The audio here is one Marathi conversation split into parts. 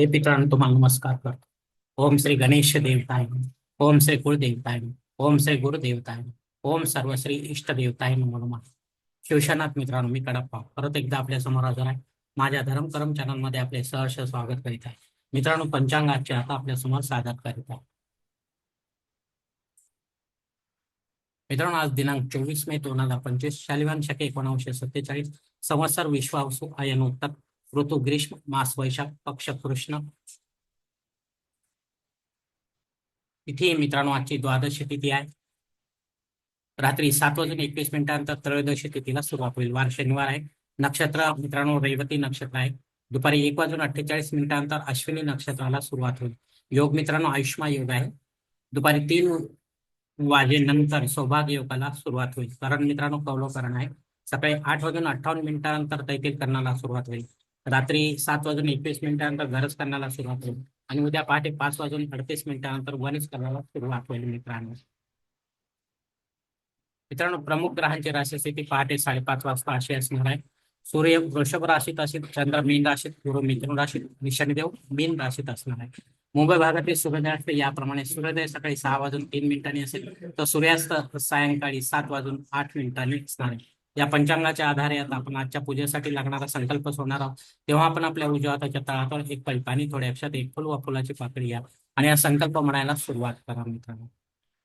हे पितरांनो तुम्हाला नमस्कार करतो. ओम श्री गणेश देवताय ओम श्री कुळदेवताय ओम श्री गुरुदेवताय ओम सर्व श्री इष्ट देवताय नमो नमः. शिवशनाथ मित्रांनो मी कडप्पा. परत एकदा आपल्यासमोर हजर आहे. माझ्या धर्म चॅनलमध्ये आपले सहर्ष स्वागत करीत आहे. मित्रांनो पंचांगाचे आता आपल्यासमोर सादर करीत आहे. मित्रांनो आज दिनांक चोवीस मे दोन हजार पंचवीस शालिवान शके एकोणीसशे सत्तेचाळीस संवत्सर विश्वासू आयन उत्तर ऋतू ग्रीष्म मास वैशाख पक्ष कृष्ण तिथी मित्रांनो आजची द्वादशी तिथी आहे. रात्री सात वाजून एकवीस मिनिटानंतर त्रयोदशी तिथीला सुरुवात होईल. वार शनिवार आहे. नक्षत्र मित्रांनो रेवती नक्षत्र आहे. दुपारी एक वाजून अठ्ठेचाळीस मिनिटानंतर अश्विनी नक्षत्राला सुरुवात होईल. योग मित्रांनो आयुष्मा योग आहे. दुपारी तीन वाजेनंतर सौभाग्य योगाला सुरुवात होईल. कारण मित्रांनो कौलोकरण आहे. सकाळी आठ वाजून अठ्ठावन्न मिनिटानंतर तैतील करण्याला सुरुवात होईल. रात्री सात वाजून एकवीस मिनिटानंतर गरज करण्याला सुरुवात होईल. आणि उद्या पहाटे पाच वाजून अडतीस मिनिटानंतर वनिज करण्याला सुरुवात होईल मित्रांनो. मित्रांनो प्रमुख ग्रहांची राशी स्थिती पहाटे साडेपाच वाजता अशी असणार आहे. सूर्य वृषभ राशीत असेल चंद्र मीन राशीत गुरु मिथुन राशीत शनिदेव मीन राशीत असणार आहे. मुंबई भागातील सूर्योदय असते याप्रमाणे सूर्योदय सकाळी सहा वाजून तीन मिनिटांनी असेल तर सूर्यास्त सायंकाळी सात वाजून आठ मिनिटांनी असणार आहे. या पंचांगाच्या आधारे आता आपण आजच्या पूजेसाठी लागणारा संकल्प सोडणार आहोत. तेव्हा आपण आपल्या उजव्या हाताच्या एक पळी पाणी थोड्या अक्षात एक फुल व फुलाची पाकळी या आणि हा संकल्प म्हणायला सुरुवात करा मित्रांनो.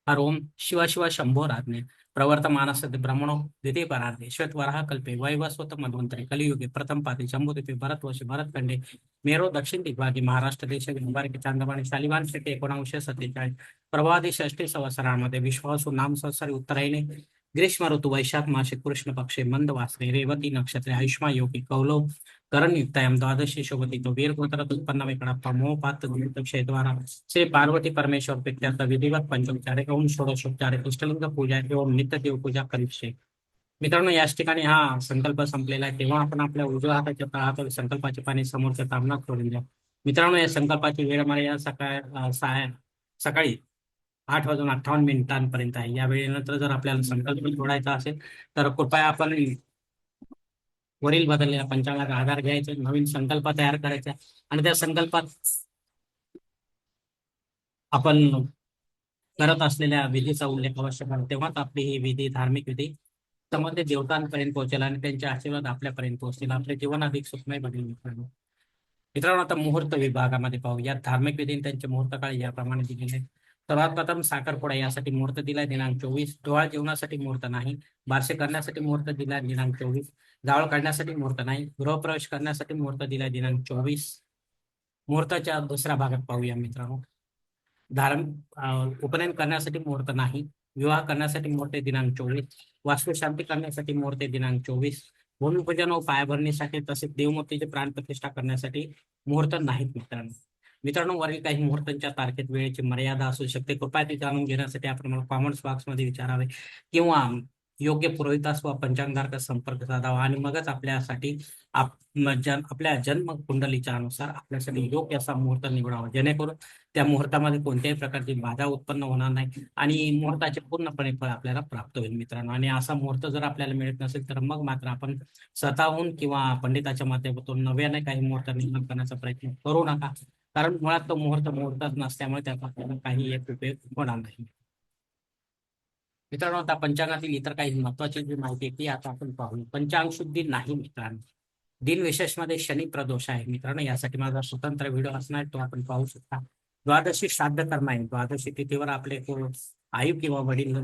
हर ओम शिवा शिवा शंभो राधने प्रवर्तमानस्य ब्रह्मणो द्वितीय परार्धे श्वेतवराह कल्पे वैवस्वत मधवंतरे कलियुगे प्रथम पादे शंभुद्वीपे भरतवर्षे भरतखंडे मेरो दक्षिण दिग्भागी महाराष्ट्र देश मुबारकी चांदवाणी शालिवान शेटे एकोणाशे सत्तेचाळीस प्रभादी षष्टी संवत्सरामध्ये विश्वासू नाम संवत्सरी उत्तरायणे ग्रीष्म ऋतु वैशाख मासे कृष्ण पक्षे मंद वासरे रेवती नक्षत्रे आयुष्मा योगी कौलव करण युक्तायम द्वादशी शोभती तो वीर गोत्र उत्पन्न वेकडप्पा मोपात क्षेद्वारा श्री पार्वती परमेश्वर प्रित्यर्थ विधिवत पंचोपचारे ओम षोडशोपचारे इष्टलिंग पूजा एवं नित्य देव पूजा करीक्षे मित्रांनो याच ठिकाणी हा संकल्प संपलेला आहे. तेव्हा आपण आपल्या उजव्या हाताच्या तळात संकल्पाचे पाणी समोरच्या तामनात करून द्या मित्रांनो या संकल्पाची वेळ मर्यादा सकाळ अं, सकाळी आठ वाजून अठ्ठावन्न मिनिटांपर्यंत आहे. या वेळेनंतर जर आपल्याला संकल्प जोडायचा असेल तर कृपया आपण वरील बदललेल्या पंचांगाचा आधार घ्यायचा नवीन संकल्प तयार करायचा आणि त्या संकल्पात आपण करत असलेल्या विधीचा उल्लेख आवश्यक आहे तेव्हाच आपली ही विधी धार्मिक विधी त्यामध्ये देवतांपर्यंत पोहोचेल आणि त्यांचे आशीर्वाद आपल्यापर्यंत पोहोचतील. आपले जीवन अधिक सुखमय बघेल मित्रांनो मित्रांनो आता मुहूर्त विभागामध्ये पाहू. या धार्मिक विधी त्यांचे मुहूर्त काळ याप्रमाणे दिलेले आहेत. सर्वप्रथम साखरपुडा यासाठी मुहूर्त दिलाय दिनांक चोवीस. डोळा जेवणासाठी मुहूर्त नाही. बारसे करण्यासाठी मुहूर्त दिलाय दिनांक चोवीस. जावळ काढण्यासाठी मुहूर्त नाही. गृहप्रवेश करण्यासाठी मुहूर्त दिलाय दिनांक चोवीस. मुहूर्ताच्या दुसऱ्या भागात पाहूया मित्रांनो. धार्म उपनयन करण्यासाठी मुहूर्त नाही. विवाह करण्यासाठी मुहूर्त दिनांक चोवीस. वास्तुशांती करण्यासाठी मुहूर्त दिनांक चोवीस. भूमिपूजन व पायाभरणीसाठी तसेच देवमूर्तीची प्राणप्रतिष्ठा करण्यासाठी मुहूर्त नाहीत मित्रांनो. मित्रांनो वरील काही मुहूर्तांच्या तारखेत वेळेची मर्यादा असू शकते. कृपया ते जाणून घेण्यासाठी आपण मला कॉमेंट्स बॉक्समध्ये विचारावे किंवा योग्य पुरोहितास व पंचांगारका संपर्क साधावा आणि मगच आपल्यासाठी आपल्या जन्म कुंडलीच्या अनुसार आपल्यासाठी योग्य असा मुहूर्त निवडावा. जेणेकरून त्या मुहूर्तामध्ये कोणत्याही प्रकारची बाधा उत्पन्न होणार नाही आणि मुहूर्ताचे पूर्णपणे फळ आपल्याला प्राप्त होईल मित्रांनो. आणि असा मुहूर्त जर आपल्याला मिळत नसेल तर मग मात्र आपण स्वतःहून किंवा पंडिताच्या माध्यमातून नव्याने काही मुहूर्त निर्माण करण्याचा प्रयत्न करू नका. कारण मुळात तो मुहूर्त मुहूर्तच नसल्यामुळे त्याचा आपल्याला काही एक उपयोग होणार नाही. मित्रांनो आता पंचांगातील इतर काही महत्वाची जी माहिती आहे ती आता आपण पाहू. पंचांग शुद्धी नाही मित्रांनो. दिन विशेषमध्ये शनी प्रदोष आहे मित्रांनो. यासाठी माझा स्वतंत्र व्हिडिओ असणार तो आपण पाहू शकता. द्वादशी श्राद्ध कर्म आहे. द्वादशी तिथीवर आपले आयु आई किंवा वडील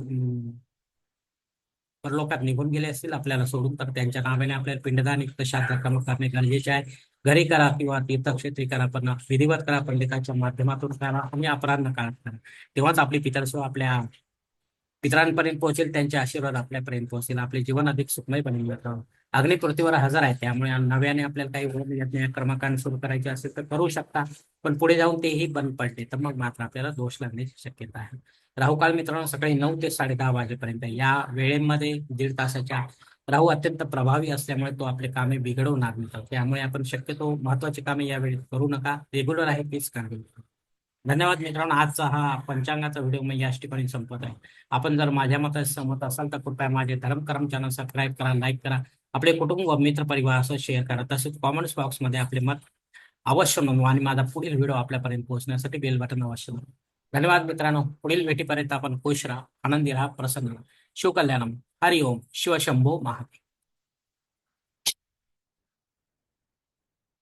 परलोकात निघून गेले असतील आपल्याला सोडून तर त्यांच्या नावाने आपल्याला पिंडदान युक्त श्राद्ध कर्म करणे गरजेचे आहे. घरी करा किंवा तीर्थक्षेत्री करा पण विधिवत करा पंडितांच्या माध्यमातून करा आणि अपराध काळात करा. तेव्हाच आपली पितरसो आपल्या पितरांपर्यंत पोहोचेल त्यांचे आशीर्वाद आपल्यापर्यंत पोहोचेल. आपले जीवन अधिक सुखमय बनेल अग्नि अग्निपृथ्वीवर हजर आहे त्यामुळे नव्याने आपल्याला काही यज्ञ कर्मकांड सुरू करायचे असेल तर करू शकता पण पुढे जाऊन तेही बंद पडले तर मग मात्र आपल्याला दोष लागण्याची शक्यता आहे. राहुकाल मित्रांनो सकाळी नऊ ते साडे दहा वाजेपर्यंत या वेळेमध्ये दीड तासाच्या राहू अत्यंत प्रभावी असल्यामुळे तो आपले कामे बिघडवणार मित्र त्यामुळे आपण शक्यतो महत्वाची कामे यावेळी करू नका. रेग्युलर आहे तीच कामे धन्यवाद मित्रांनो. आजचा हा पंचांगाचा व्हिडिओ मी याच ठिकाणी संपत आहे. आपण जर माझ्या मता सहमत असाल तर कृपया माझे धर्मकर्म चॅनल सबस्क्राईब करा लाईक करा. आपले कुटुंब व मित्र असं शेअर करा. तसेच कॉमेंट्स बॉक्समध्ये आपले मत अवश्य नोंदवा आणि माझा पुढील व्हिडिओ आपल्यापर्यंत पोहोचण्यासाठी बेल बटन अवश्य दाबा धन्यवाद मित्रांनो. पुढील भेटीपर्यंत आपण खुश राहा आनंदी राहा प्रसन्न राहा. शिवकल्याणम. हरिओम शिवशंभो महादेव.